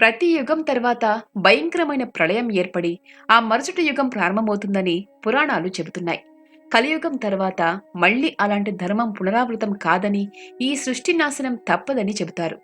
ప్రతి యుగం తర్వాత భయంకరమైన ప్రళయం ఏర్పడి ఆ మరుసటి యుగం ప్రారంభమవుతుందని పురాణాలు చెబుతున్నాయి. కలియుగం తర్వాత మళ్ళీ అలాంటి ధర్మం పునరావృతం కాదని ఈ సృష్టి నాశనం తప్పదని చెబుతారు.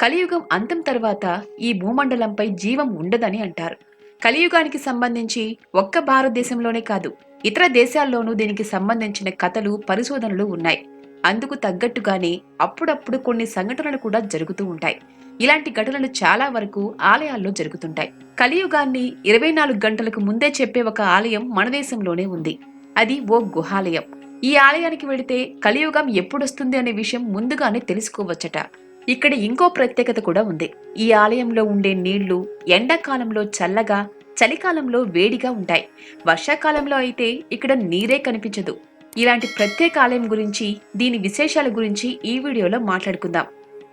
కలియుగం అంతం తర్వాత ఈ భూమండలంపై జీవం ఉండదని అంటారు. కలియుగానికి సంబంధించి ఒక్క భారతదేశంలోనే కాదు ఇతర దేశాల్లోనూ దీనికి సంబంధించిన కథలు పరిశోధనలు ఉన్నాయి. అందుకు తగ్గట్టుగానే అప్పుడప్పుడు కొన్ని సంఘటనలు కూడా జరుగుతూ ఉంటాయి. ఇలాంటి ఘటనలు చాలా వరకు ఆలయాల్లో జరుగుతుంటాయి. కలియుగాన్ని ఇరవై నాలుగు గంటలకు ముందే చెప్పే ఒక ఆలయం మన దేశంలోనే ఉంది. అది ఓ గుహాలయం. ఈ ఆలయానికి వెళితే కలియుగం ఎప్పుడొస్తుంది అనే విషయం ముందుగానే తెలుసుకోవచ్చట. ఇక్కడ ఇంకో ప్రత్యేకత కూడా ఉంది. ఈ ఆలయంలో ఉండే నీళ్ళు ఎండాకాలంలో చల్లగా చలికాలంలో వేడిగా ఉంటాయి. వర్షాకాలంలో అయితే ఇక్కడ నీరే కనిపించదు. ఇలాంటి ప్రత్యేక ఆలయం గురించి దీని విశేషాల గురించి ఈ వీడియోలో మాట్లాడుకుందాం.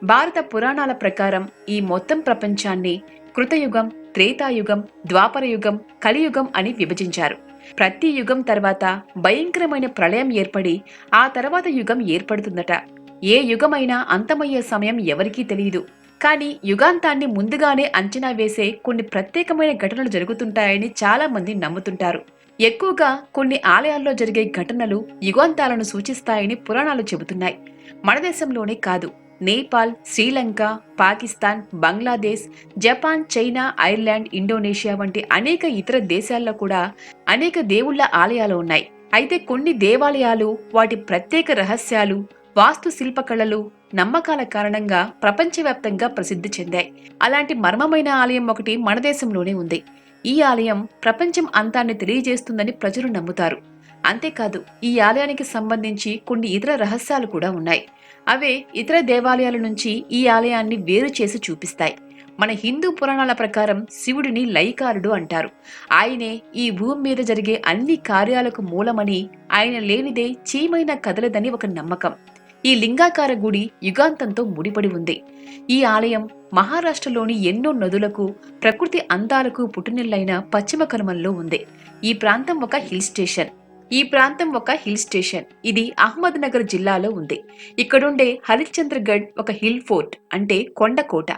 భారత పురాణాల ప్రకారం ఈ మొత్తం ప్రపంచాన్ని కృతయుగం త్రేతాయుగం ద్వాపరయుగం కలియుగం అని విభజించారు. ప్రతి యుగం తర్వాత భయంకరమైన ప్రళయం ఏర్పడి ఆ తర్వాత యుగం ఏర్పడుతుందట. ఏ యుగమైనా అంతమయ్యే సమయం ఎవరికీ తెలియదు కానీ యుగాంతాన్ని ముందుగానే అంచనా వేసే కొన్ని ప్రత్యేకమైన ఘటనలు జరుగుతుంటాయని చాలా మంది నమ్ముతుంటారు. ఎక్కువగా కొన్ని ఆలయాల్లో జరిగే ఘటనలు యుగాంతాలను సూచిస్తాయని పురాణాలు చెబుతున్నాయి. మన దేశంలోనే కాదు. Nepal Sri Lanka Pakistan Bangladesh Japan China Ireland Indonesia వంటి అనేక ఇతర దేశాల్లో కూడా అనేక దేవుళ్ళ ఆలయాలు ఉన్నాయి. అయితే కొన్ని దేవాలయాలు వాటి ప్రత్యేక రహస్యాలు వాస్తు శిల్పకళలు నమ్మకాల కారణంగా ప్రపంచవ్యాప్తంగా ప్రసిద్ధి చెందాయి. అలాంటి మర్మమైన ఆలయం ఒకటి మన దేశంలోనే ఉంది. ఈ ఆలయం ప్రపంచం అంతాన్ని తెలియజేస్తుందని ప్రజలు నమ్ముతారు. అంతేకాదు ఈ ఆలయానికి సంబంధించి కొన్ని ఇతర రహస్యాలు కూడా ఉన్నాయి. అవే ఇతర దేవాలయాల నుంచి ఈ ఆలయాన్ని వేరు చేసి చూపిస్తాయి. మన హిందూ పురాణాల ప్రకారం శివుడిని లైకారుడు అంటారు. ఆయనే ఈ భూమి మీద జరిగే అన్ని కార్యాలకు మూలమని ఆయన లేనిదే చీమైన కదలదని ఒక నమ్మకం. ఈ లింగాకార గుడి యుగాంతంతో ముడిపడి ఉంది. ఈ ఆలయం మహారాష్ట్రలోని ఎన్నో నదులకు ప్రకృతి అందాలకు పుట్టినిల్లైన పశ్చిమ కనుమల్లో ఉంది. ఈ ప్రాంతం ఒక హిల్ స్టేషన్. ఈ ప్రాంతం ఒక హిల్ స్టేషన్. ఇది అహ్మద్ నగర్ జిల్లాలో ఉంది. ఇక్కడుండే హరిశ్చంద్రగఢ్ ఒక హిల్ ఫోర్ట్ అంటే కొండ కోట.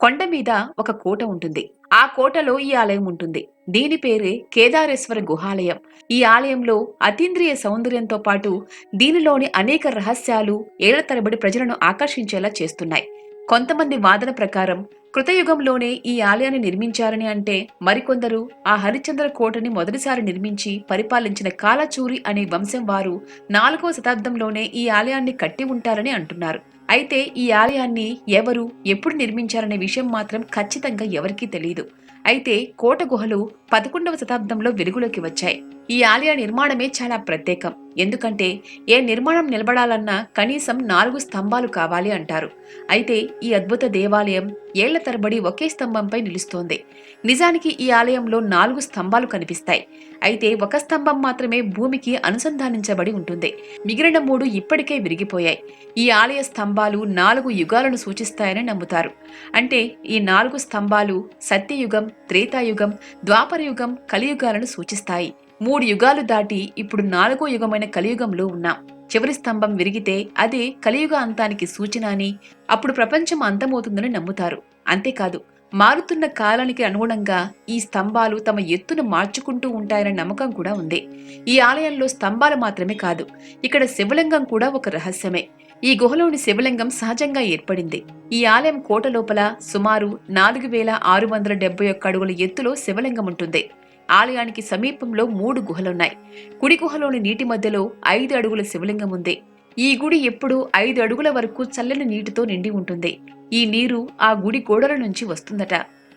కొండ మీద ఒక కోట ఉంటుంది. ఆ కోటలో ఈ ఆలయం ఉంటుంది. దీని పేరే కేదారేశ్వర గుహాలయం. ఈ ఆలయంలో అతీంద్రియ సౌందర్యంతో పాటు దీనిలోని అనేక రహస్యాలు ఏళ్ళ తరబడి ప్రజలను ఆకర్షించేలా చేస్తున్నాయి. కొంతమంది వాదన ప్రకారం కృతయుగంలోనే ఈ ఆలయాన్ని నిర్మించారని అంటే మరికొందరు ఆ హరిశ్చంద్ర కోటని మొదటిసారి నిర్మించి పరిపాలించిన కాలచూరి అనే వంశం వారు నాలుగవ శతాబ్దంలోనే ఈ ఆలయాన్ని కట్టి ఉంటారని అంటున్నారు. అయితే ఈ ఆలయాన్ని ఎవరు ఎప్పుడు నిర్మించారనే విషయం మాత్రం ఖచ్చితంగా ఎవరికీ తెలియదు అయితే కోట గుహలు పదకొండవ శతాబ్దంలో వెలుగులోకి వచ్చాయి. ఈ ఆలయ నిర్మాణమే చాలా ప్రత్యేకం. ఎందుకంటే ఏ నిర్మాణం నిలబడాలన్నా కనీసం నాలుగు స్తంభాలు కావాలి అంటారు. అయితే ఈ అద్భుత దేవాలయం ఏళ్ళ తరబడి ఒకే స్తంభంపై నిలుస్తోంది. నిజానికి ఈ ఆలయంలో నాలుగు స్తంభాలు కనిపిస్తాయి. అయితే ఒక స్తంభం మాత్రమే భూమికి అనుసంధానించబడి ఉంటుంది. మిగిలిన మూడు ఇప్పటికే విరిగిపోయాయి. ఈ ఆలయ స్తంభాలు నాలుగు యుగాలను సూచిస్తాయని నమ్ముతారు. అంటే ఈ నాలుగు స్తంభాలు సత్యయుగం త్రేతాయుగం ద్వాపరయుగం కలియుగాలను సూచిస్తాయి. మూడు యుగాలు దాటి ఇప్పుడు నాలుగో యుగమైన కలియుగంలో ఉన్నాం. చివరి స్తంభం విరిగితే అదే కలియుగ అంతానికి సూచన అని అప్పుడు ప్రపంచం అంతమవుతుందని నమ్ముతారు. అంతేకాదు మారుతున్న కాలానికి అనుగుణంగా ఈ స్తంభాలు తమ ఎత్తును మార్చుకుంటూ ఉంటాయన్న నమ్మకం కూడా ఉంది. ఈ ఆలయంలో స్తంభాలు మాత్రమే కాదు ఇక్కడ శివలింగం కూడా ఒక రహస్యమే. ఈ గుహలోని శివలింగం సహజంగా ఏర్పడింది. ఈ ఆలయం కోట లోపల సుమారు నాలుగు వేల ఆరు వందల డెబ్బై ఒక్క అడుగుల ఎత్తులో శివలింగం ఉంటుంది. ఆలయానికి సమీపంలో మూడు గుహలున్నాయి. కుడి గుహలోని నీటి మధ్యలో ఐదు అడుగుల శివలింగం ఉంది. ఈ గుడి ఎప్పుడూ ఐదు అడుగుల వరకు చల్లని నీటితో నిండి ఉంటుంది. ఈ నీరు ఆ గుడి గోడల నుంచి వస్తుందట.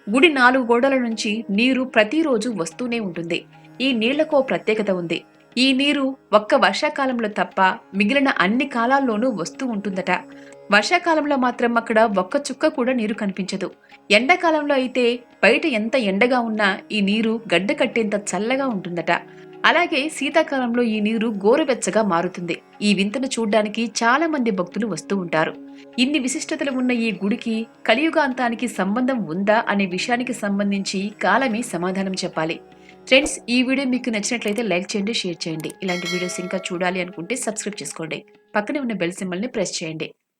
గుడి నాలుగు గోడల నుంచి నీరు ప్రతిరోజు వస్తూనే ఉంటుంది. ఈ నీళ్ళకు ప్రత్యేకత ఉంది. ఈ నీరు ఒక్క వర్షాకాలంలో తప్ప మిగిలిన అన్ని కాలాల్లోనూ వస్తూ ఉంటుందట. వర్షాకాలంలో మాత్రం అక్కడ ఒక్క చుక్క కూడా నీరు కనిపించదు. ఎండాకాలంలో అయితే బయట ఎంత ఎండగా ఉన్నా ఈ నీరు గడ్డ కట్టేంత చల్లగా ఉంటుందట. అలాగే శీతాకాలంలో ఈ నీరు గోరువెచ్చగా మారుతుంది. ఈ వింతను చూడ్డానికి చాలా మంది భక్తులు వస్తూ ఉంటారు. ఇన్ని విశిష్టతలు ఉన్న ఈ గుడికి కలియుగాంతానికి సంబంధం ఉందా అనే విషయానికి సంబంధించి కాలమే సమాధానం చెప్పాలి. ఫ్రెండ్స్ ఈ వీడియో మీకు నచ్చినట్లయితే లైక్ చేయండి షేర్ చేయండి. ఇలాంటి వీడియోస్ ఇంకా చూడాలి అనుకుంటే సబ్స్క్రైబ్ చేసుకోండి. పక్కనే ఉన్న బెల్ సింబల్ని ప్రెస్ చేయండి.